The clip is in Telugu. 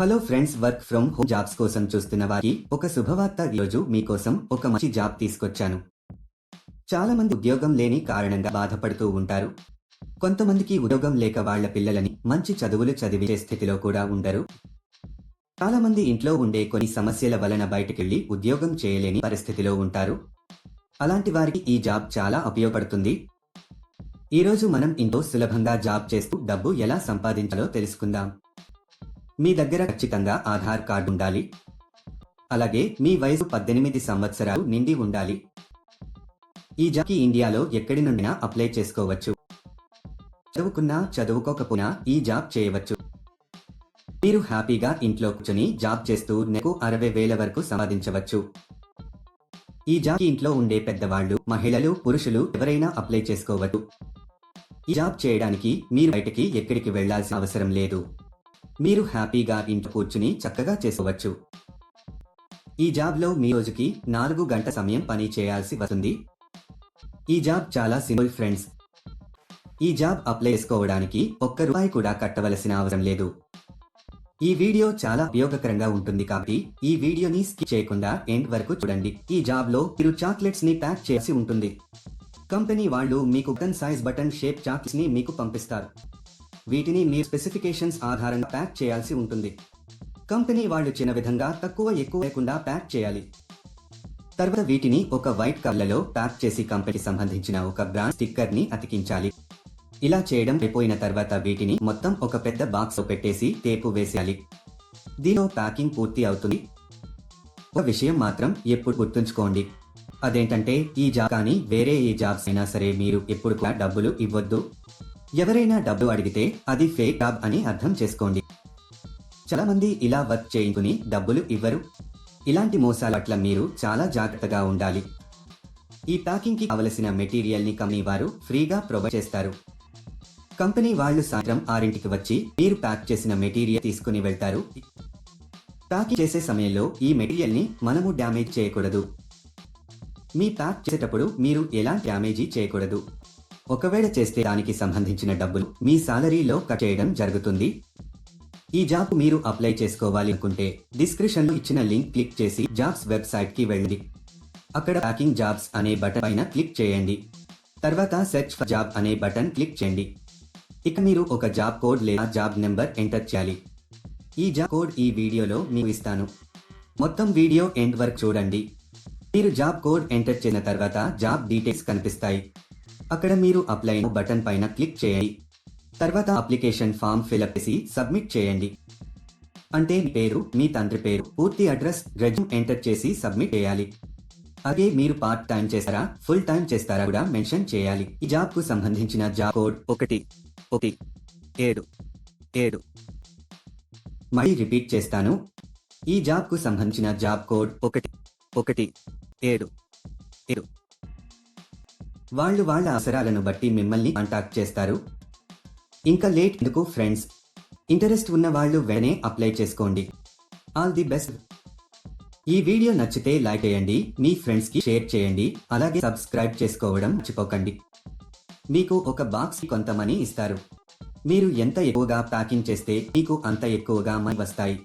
Hello friends work from home jobs కోసం చూస్తున్న వారికి ఒక శుభవార్త ఈరోజు మీకోసం ఒక మంచి జాబ్ తీసుకొచ్చాను. చాలా మంది ఉద్యోగం లేని కారణంగా బాధపడుతూ ఉంటారు. కొంతమందికి ఉద్యోగం లేక వాళ్ళ పిల్లలని మంచి చదువులు చదివే స్థితిలో కూడా ఉండరు. చాలా మంది ఇంట్లో ఉండే కొన్ని సమస్యల వలన బయటకెళ్ళి ఉద్యోగం చేయలేని పరిస్థితిలో ఉంటారు. అలాంటి వారికి ఈ జాబ్ చాలా ఉపయోగపడుతుంది. ఈరోజు మనం ఇంట్లో సులభంగా జాబ్ చేస్తూ డబ్బు ఎలా సంపాదించాలో తెలుసుకుందాం. మీ దగ్గర ఖచ్చితంగా ఆధార్ కార్డు ఉండాలి. అలాగే మీ వయసు పద్దెనిమిది సంవత్సరాలు నిండి ఉండాలి. ఈ జాబ్కి ఇండియాలో ఎక్కడి నుండినా అప్లై చేసుకోవచ్చు. చదువుకున్నా చదువుకోకపోయినా ఈ జాబ్ చేయవచ్చు. మీరు హ్యాపీగా ఇంట్లో కూర్చొని జాబ్ చేస్తూ నెలకు అరవై వేల వరకు సంపాదించవచ్చు. ఈ జాబ్కి ఇంట్లో ఉండే పెద్దవాళ్ళు మహిళలు పురుషులు ఎవరైనా అప్లై చేసుకోవచ్చు. ఈ జాబ్ చేయడానికి మీరు బయటకి ఎక్కడికి వెళ్ళాల్సిన అవసరం లేదు. మీరు హ్యాపీగా ఇంట్లో కూర్చుని చక్కగా చేసుకోవచ్చు. ఈ జాబ్లో మీ రోజుకి నాలుగు గంట సమయం పని చేయాల్సి వస్తుంది. ఈ జాబ్ చాలా సింపుల్ ఫ్రెండ్స్. ఈ జాబ్ అప్లై చేసుకోవడానికి ఒక్క రూపాయి కూడా కట్టవలసిన అవసరం లేదు. ఈ వీడియో చాలా ఉపయోగకరంగా ఉంటుంది కాబట్టి ఈ వీడియోని స్కిప్ చేయకుండా ఎండ్ వరకు చూడండి. ఈ జాబ్లో మీరు చాక్లెట్స్ని ప్యాక్ చేసి ఉంటుంది. కంపెనీ వాళ్ళు మీకు బటన్ సైజ్ బటన్ షేప్ చాక్లెట్స్ని మీకు పంపిస్తారు. వీటిని మీ స్పెసిఫికేషన్స్ ఆధారంగా ప్యాక్ చేయాల్సి ఉంటుంది. కంపెనీ వాళ్ళు చిన్న విధంగా తక్కువ ఎక్కువ లేకుండా ప్యాక్ చేయాలి. తర్వాత వీటిని ఒక వైట్ కవర్లలో ప్యాక్ చేసి కంపెనీకి సంబంధించిన ఒక బ్రాండ్ స్టిక్కర్ని అతికించాలి. ఇలా చేయడం అయిపోయిన తర్వాత వీటిని మొత్తం ఒక పెద్ద బాక్స్ పెట్టేసి టేపు వేసేయాలి. దీనిలో ప్యాకింగ్ పూర్తి అవుతుంది. ఒక విషయం మాత్రం ఎప్పుడు గుర్తుంచుకోండి. అదేంటంటే ఈ జాబ్ కానీ వేరే ఏ జాబ్స్ అయినా సరే మీరు ఎప్పుడు కూడా డబ్బులు ఇవ్వద్దు. ఎవరైనా డబ్బులు అడిగితే అది ఫేక్ జాబ్ అని అర్థం చేసుకోండి. చాలా మంది ఇలా వర్క్ చేయించుకుని డబ్బులు ఇవ్వరు. ఇలాంటి మోసాల పట్ల మీరు చాలా జాగ్రత్తగా ఉండాలి. ఈ ప్యాకింగ్కి కావలసిన మెటీరియల్ని కంపెనీ వారు ఫ్రీగా ప్రొవైడ్ చేస్తారు. కంపెనీ వాళ్ళు సాయంత్రం ఆరింటికి వచ్చి మీరు ప్యాక్ చేసిన మెటీరియల్ తీసుకుని వెళ్తారు. ప్యాకింగ్ చేసే సమయంలో ఈ మెటీరియల్ని మనము డ్యామేజ్ చేయకూడదు. మీ ప్యాక్ చేసేటప్పుడు మీరు ఎలాంటి డ్యామేజీ చేయకూడదు. ఒకవేళ చేస్తే దానికి సంబంధించిన డబ్బులు మీ సాలరీలో కట్ చేయడం జరుగుతుంది. ఈ జాబ్ మీరు అప్లై చేసుకోవాలి అనుకుంటే డిస్క్రిప్షన్లో ఇచ్చిన లింక్ క్లిక్ చేసి జాబ్స్ వెబ్సైట్కి వెళ్ళండి. అక్కడ ప్యాకింగ్ జాబ్స్ అనే బటన్ పైన క్లిక్ చేయండి. తర్వాత సెర్చ్ ఫర్ జాబ్ అనే బటన్ క్లిక్ చేయండి. ఇక మీరు ఒక జాబ్ కోడ్ లేదా జాబ్ నెంబర్ ఎంటర్ చేయాలి. ఈ జాబ్ కోడ్ ఈ వీడియోలో మీకు ఇస్తాను. మొత్తం వీడియో ఎండ్ వరకు చూడండి. మీరు జాబ్ కోడ్ ఎంటర్ చేసిన తర్వాత జాబ్ డీటెయిల్స్ కనిపిస్తాయి. అక్కడ మీరు అప్లై బటన్ పైన క్లిక్ చేయండి. తర్వాత అప్లికేషన్ ఫామ్ ఫిలప్ చేసి సబ్మిట్ చేయండి. అంటే మీ పేరు మీ తండ్రి పేరు పూర్తి అడ్రస్ రెజ్యూమ్ ఎంటర్ చేసి సబ్మిట్ చేయాలి. అదే మీరు పార్ట్ టైం చేస్తారా ఫుల్ టైం చేస్తారా కూడా మెన్షన్ చేయాలి. ఈ జాబ్కు సంబంధించిన జాబ్ కోడ్ ఒకటి ఒకటి ఏడు ఏడు. మళ్ళీ రిపీట్ చేస్తాను. ఈ జాబ్కు సంబంధించిన జాబ్ కోడ్ ఒకటి ఒకటి ఏడు ఏడు. వాళ్ళు వాళ్ళ అవసరాలను బట్టి మిమ్మల్ని కాంటాక్ట్ చేస్తారు. ఇంకా లేట్ ఎందుకు ఫ్రెండ్స్ ఇంటరెస్ట్ ఉన్న వాళ్ళు వెంటనే అప్లై చేసుకోండి. ఆల్ ది బెస్ట్ ఈ వీడియో నచ్చితే లైక్ చేయండి మీ ఫ్రెండ్స్కి షేర్ చేయండి అలాగే సబ్స్క్రైబ్ చేసుకోవడం మర్చిపోకండి. మీకు ఒక బాక్స్ కొంత మనీ ఇస్తారు. మీరు ఎంత ఎక్కువగా ప్యాకింగ్ చేస్తే మీకు అంత ఎక్కువగా మనీ వస్తాయి.